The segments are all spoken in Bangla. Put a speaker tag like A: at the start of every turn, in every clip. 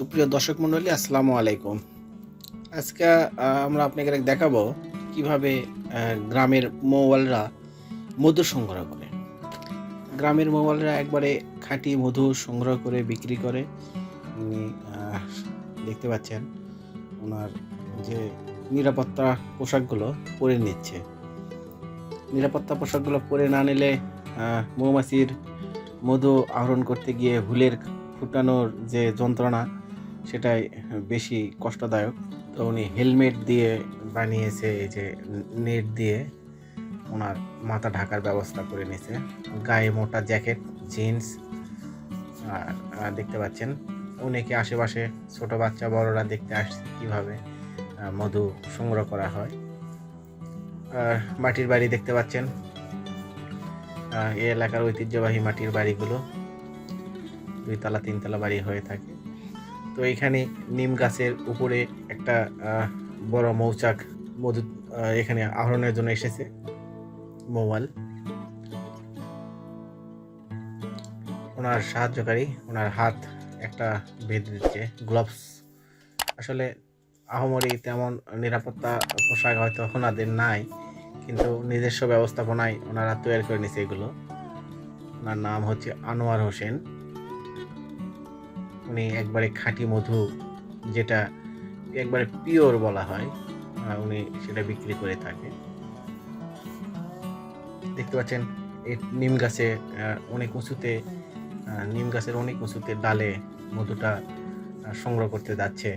A: সুপ্রিয় দর্শক মণ্ডলী, আসসালামু আলাইকুম। আজকে আমরা আপনাকে দেখাবো কীভাবে গ্রামের মৌয়ালরা মধু সংগ্রহ করে। গ্রামের মৌয়ালরা একবারে খাঁটি মধু সংগ্রহ করে, বিক্রি করে। উনি দেখতে পাচ্ছেন, ওনার যে নিরাপত্তা পোশাকগুলো পরে নিচ্ছে। নিরাপত্তা পোশাকগুলো পরে না নিলে মৌমাছির মধু আহরণ করতে গিয়ে হুলের ফুটানোর যে যন্ত্রণা সেটাই বেশি কষ্টদায়ক। তো উনি হেলমেট দিয়ে বানিয়েছে, এই যে নেট দিয়ে ওনার মাথা ঢাকার ব্যবস্থা করে নিয়েছে। গায়ে মোটা জ্যাকেট, জিন্স, আর দেখতে পাচ্ছেন অনেকে আশেপাশে ছোট বাচ্চা বড়রা দেখতে আসছে কীভাবে মধু সংগ্রহ করা হয়। আর মাটির বাড়ি দেখতে পাচ্ছেন এই এলাকার ঐতিহ্যবাহী মাটির বাড়িগুলো দুই তালা তিনতলা বাড়ি হয়ে থাকে। তো এখানে নিম গাছের উপরে একটা বড় মৌচাক মধু এখানে আহরণের জন্য এসেছে, মোবাইল। ওনার সাহায্যকারী, ওনার হাত একটা বেঁধে দিচ্ছে গ্লোভস আসলে আহমরি তেমন নিরাপত্তা পোশাক হয়তো ওনাদের নাই, কিন্তু নিজস্ব ব্যবস্থাপনায় ওনারা তৈরি করে নিছে এগুলো। ওনার নাম হচ্ছে আনোয়ার হোসেন। উনি একবারে খাঁটি মধু, যেটা একবারে পিওর বলা হয় উনি সেটা বিক্রি করে থাকে দেখতে পাচ্ছেন, এই নিম গাছে অনেক উঁচুতে নিম গাছের অনেক উঁচুতে ডালে মধুটা সংগ্রহ করতে যাচ্ছে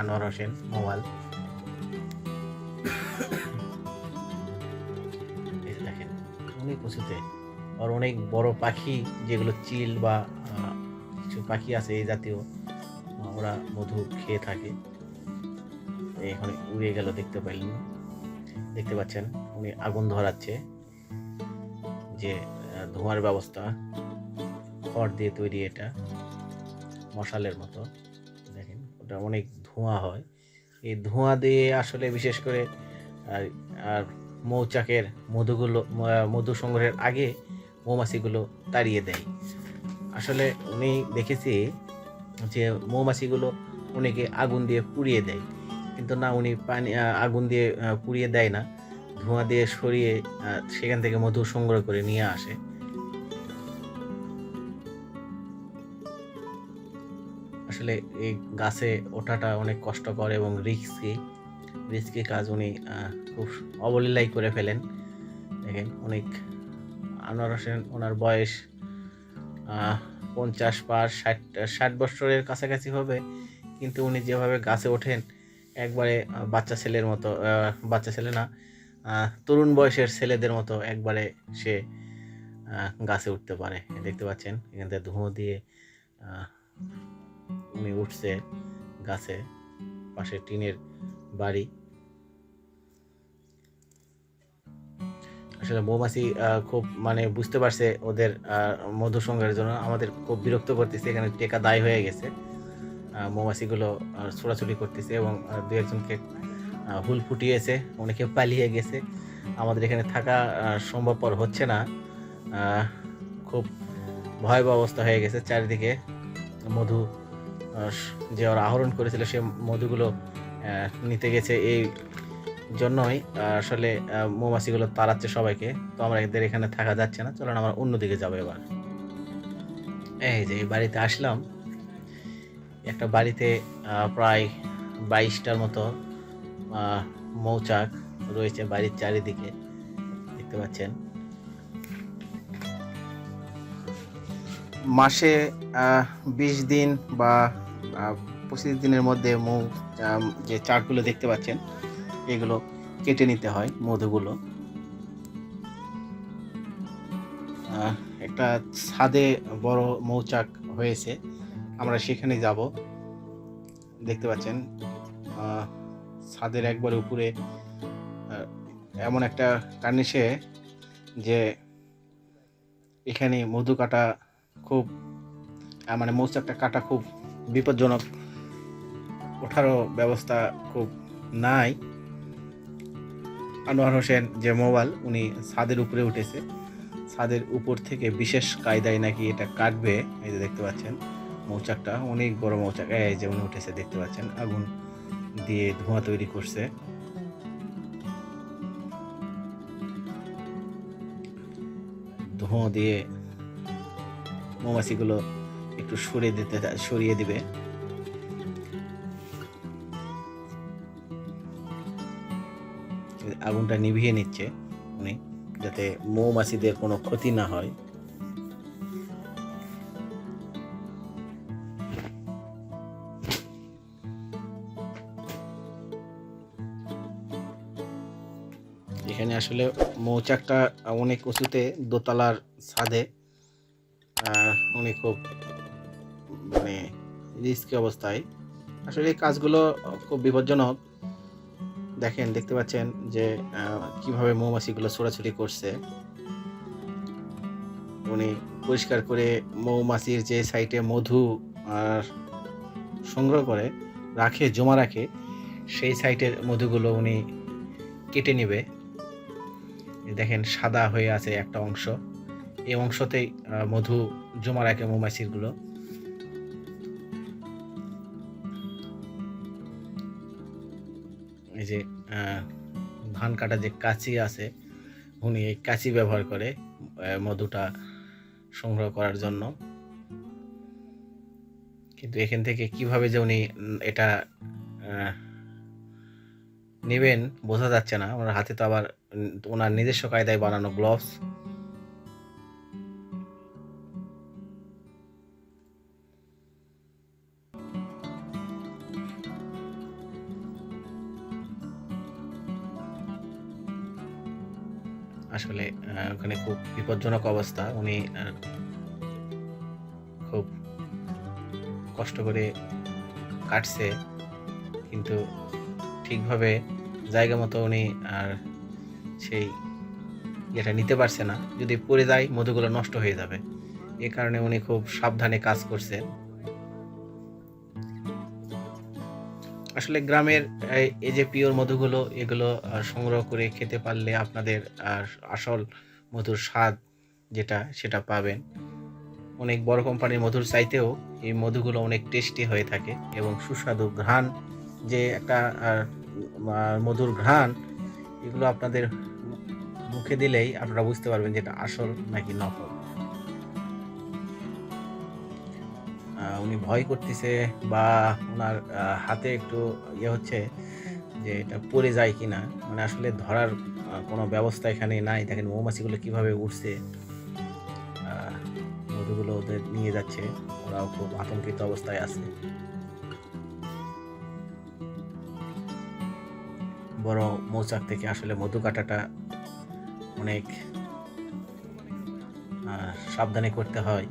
A: আনোয়ার হোসেন মোবাইল। দেখেন, অনেক উঁচুতে, আর অনেক বড় পাখি, যেগুলো চিল বা পাখি আছে এই জাতীয়। ওরা মধু খেয়ে থাকে। এখানে উড়ে গেল দেখতে পাইলেন। দেখতে পাচ্ছেন, উনি আগুন ধরাচ্ছে। যে ধোঁয়ার ব্যবস্থা, খড় দিয়ে তৈরি এটা, মশালের মতো। দেখেন, ওটা অনেক ধোঁয়া হয়। এই ধোঁয়া দিয়ে আসলে বিশেষ করে, আর মৌচাকের মধুগুলো মধু সংগ্রহের আগে মৌমাছিগুলো তাড়িয়ে দেয়। আসলে উনি দেখেছি যে মৌমাছিগুলো উনিকে আগুন দিয়ে পুড়িয়ে দেয়। কিন্তু না, উনি পানি আগুন দিয়ে পুড়িয়ে দেয় না। ধোঁয়া দিয়ে সরিয়ে সেখান থেকে মধু সংগ্রহ করে নিয়ে আসে। আসলে এই গাছে ওঠাটা অনেক কষ্টকর এবং রিস্কি রিস্কি কাজ উনি খুব অবলীলাই করে ফেলেন। দেখেন, অনেক আনোয়ার হোসেন ওনার বয়স পঞ্চাশ পার ষাট ষাট বছরের কাছাকাছি হবে। কিন্তু উনি যেভাবে গাছে ওঠেন, একবারে বাচ্চা ছেলের মতো বাচ্চা ছেলে না তরুণ বয়সের ছেলেদের মতো একবারে সে গাছে উঠতে পারে। দেখতে পাচ্ছেন, এখান থেকে ধুঁয়ো দিয়ে উনি উঠছে গাছে, পাশে টিনের বাড়ি। আসলে মৌমাছি খুব মানে বুঝতে পারছে ওদের মধু সংগ্রহের জন্য। আমাদের খুব বিরক্ত করতেছে, এখানে টেকা দায় হয়ে গেছে। মৌমাছিগুলো ছোড়াছুড়ি করতেছে এবং দু একজনকে হুল ফুটিয়েছে, অনেকে পালিয়ে গেছে। আমাদের এখানে থাকা সম্ভবপর হচ্ছে না। খুব ভয়াবহ অবস্থা হয়ে গেছে চারিদিকে। মধু যে ওরা আহরণ করেছিল, সে মধুগুলো নিতে গেছে এই জন্যই আসলে মৌমাছিগুলো তাড়াচ্ছে সবাইকে, তো আমরা এদের এখানে থাকা যাচ্ছে না। চলুন আমরা অন্যদিকে যাব এবার। এই যে, এই বাড়িতে আসলাম। একটা বাড়িতে প্রায় বাইশটার মতো মৌচাক রয়েছে বাড়ির চারিদিকে। দেখতে পাচ্ছেন। মাসে বিশ দিন বা পঁচিশ দিনের মধ্যে মৌ যে চাকগুলো দেখতে পাচ্ছেন এগুলো কেটে নিতে হয় মধুগুলো। একটা ছাদে বড় মৌচাক হয়েছে। আমরা সেখানে যাব। দেখতে পাচ্ছেন ছাদের একবার উপরে এমন একটা কার্নিশে যে এখানে মধু কাটা খুব মানে মৌচাকটা কাটা খুব বিপজ্জনক। ওঠারও ব্যবস্থা খুব নাই। আনোয়ার হোসেন যে মোবাইল, উনি ছাদের উপরে উঠেছে। ছাদের উপর থেকে বিশেষ কায়দায় নাকি এটা কাটবে, এই যে দেখতে পাচ্ছেন মৌচাকটা, অনেক বড় মৌচাক। এই যেমন উঠেছে, দেখতে পাচ্ছেন, আগুন দিয়ে ধোঁয়া তৈরি করছে। ধোঁয়া দিয়ে মৌমাছিগুলো একটু সরিয়ে দিতে, সরিয়ে দিবে। আগুনটা নিভিয়ে নিচ্ছে উনি, যাতে মৌমাছিদের কোনো ক্ষতি না হয়। এখানে আসলে মৌচাকটা অনেক উঁচুতে দোতলার ছাদে উনি খুব মানে রিস্কি অবস্থায়। আসলে এই কাজগুলো খুব বিপজ্জনক। দেখেন, দেখতে পাচ্ছেন যে কীভাবে মৌমাছিগুলো ছোড়াছুড়ি করছে। উনি পরিষ্কার করে মৌমাছির যে সাইটে মধু আর সংগ্রহ করে, রাখে, জমা রাখে, সেই সাইটের মধুগুলো উনি কেটে নেবে। দেখেন, সাদা হয়ে আছে একটা অংশ। এই অংশতেই মধু জমা রাখে মৌমাছিগুলো। এই যে ধান কাটা যে কাঁচি আছে, উনি এই কাঁচি ব্যবহার করে মধুটা সংগ্রহ করার জন্য। কিন্তু এখান থেকে কীভাবে যে উনি এটা নেবেন বোঝা যাচ্ছে না। ওনার হাতে তো আবার ওনার নিজস্ব কায়দায় বানানো গ্লোভস আসলে ওখানে খুব বিপজ্জনক অবস্থা। উনি খুব কষ্ট করে কাটছে। কিন্তু ঠিকভাবে জায়গা মতো উনি আর সেই ইয়েটা নিতে পারছে না। যদি পড়ে যায়, মধুগুলো নষ্ট হয়ে যাবে। এ কারণে উনি খুব সাবধানে কাজ করছে আসলে গ্রামের, এই- যে পিওর মধুগুলো, এগুলো সংগ্রহ করে খেতে পারলে আপনাদের আসল মধুর স্বাদ যেটা, সেটা পাবেন। অনেক বড় কোম্পানির মধুর চাইতেও এই মধুগুলো অনেক টেস্টি হয়ে থাকে এবং সুস্বাদু ঘ্রাণ, যে একটা মধুর ঘ্রাণ, এগুলো আপনাদের মুখে দিলেই আপনারা বুঝতে পারবেন যে এটা আসল নাকি নকল। উনি ভয় করতেছে বা ওনার হাতে একটু ইয়ে হচ্ছে যে এটা পড়ে যায় কিনা। মানে আসলে ধরার কোনো ব্যবস্থা এখানে নাই। দেখেন মৌমাছিগুলো কীভাবে উঠছে মধুগুলো ওদের নিয়ে যাচ্ছে। ওরাও খুব আতঙ্কিত অবস্থায় আছে। বড় মৌচাক থেকে আসলে মধু কাটাটা অনেক সাবধানে করতে হয়।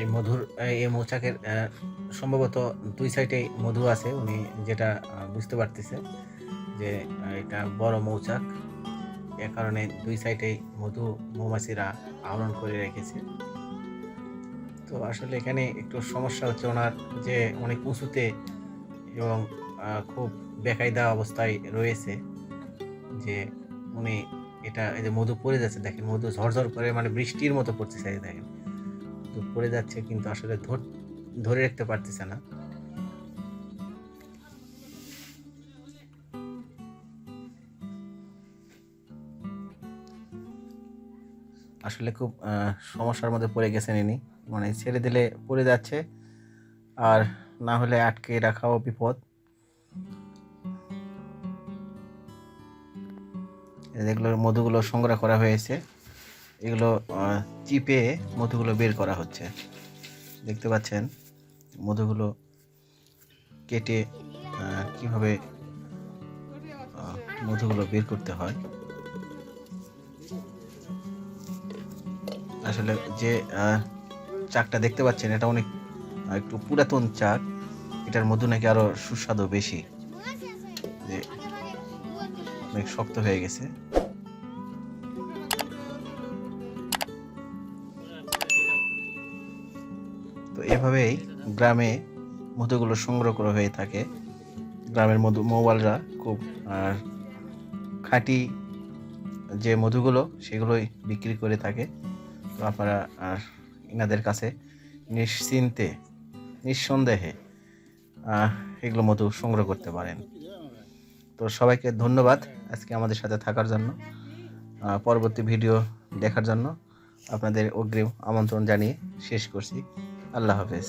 A: এই মধুর, এই মৌচাকের সম্ভবত দুই সাইডে মধু আছে, উনি যেটা বুঝতে পারতেছে যে এটা বড় মৌচাক। এ কারণে দুই সাইডে মধু মৌমাছিরা আহরণ করে রেখেছে। তো আসলে এখানে একটু সমস্যা হচ্ছে ওনার যে অনেক উঁচুতে এবং খুব বেকায়দা অবস্থায় রয়েছে যে, উনি এটা, এই যে মধু পড়ে যাচ্ছে, দেখেন মধু ঝরঝর করে মানে বৃষ্টির মতো পড়তেছে দেখেন। তো পড়ে যাচ্ছে, কিন্তু আসলে ধর- রাখতে পারতেছে না। আসলে খুব সমস্যার মধ্যে পড়ে গেছেন ইনি। মানে ছেড়ে দিলে পড়ে যাচ্ছে, আর না হলে আটকে রাখাও বিপদ। যেগুলো মধুগুলো সংগ্রহ করা হয়েছে। এগুলো চিপে মধুগুলো বের করা হচ্ছে। দেখতে পাচ্ছেন, মধুগুলো কেটে কীভাবে মধুগুলো বের করতে হয়। আসলে যে চাকটা দেখতে পাচ্ছেন, এটা অনেক একটু পুরাতন চাক। এটার মধু নাকি আরও সুস্বাদু বেশি। অনেক শক্ত হয়ে গেছে। তো এভাবেই গ্রামে মধুগুলো সংগ্রহ করা হয়ে থাকে। গ্রামের মধু মোবাইলরা খুব, আর খাঁটি যে মধুগুলো সেগুলোই বিক্রি করে থাকে। তো আপনারা, আর এনাদের কাছে নিশ্চিন্তে, নিঃসন্দেহে এগুলো মধু সংগ্রহ করতে পারেন। তো সবাইকে ধন্যবাদ আজকে আমাদের সাথে থাকার জন্য পরবর্তী ভিডিও দেখার জন্য। আপনাদের অগ্রিম আমন্ত্রণ জানিয়ে শেষ করছি। আল্লাহ হাফেজ।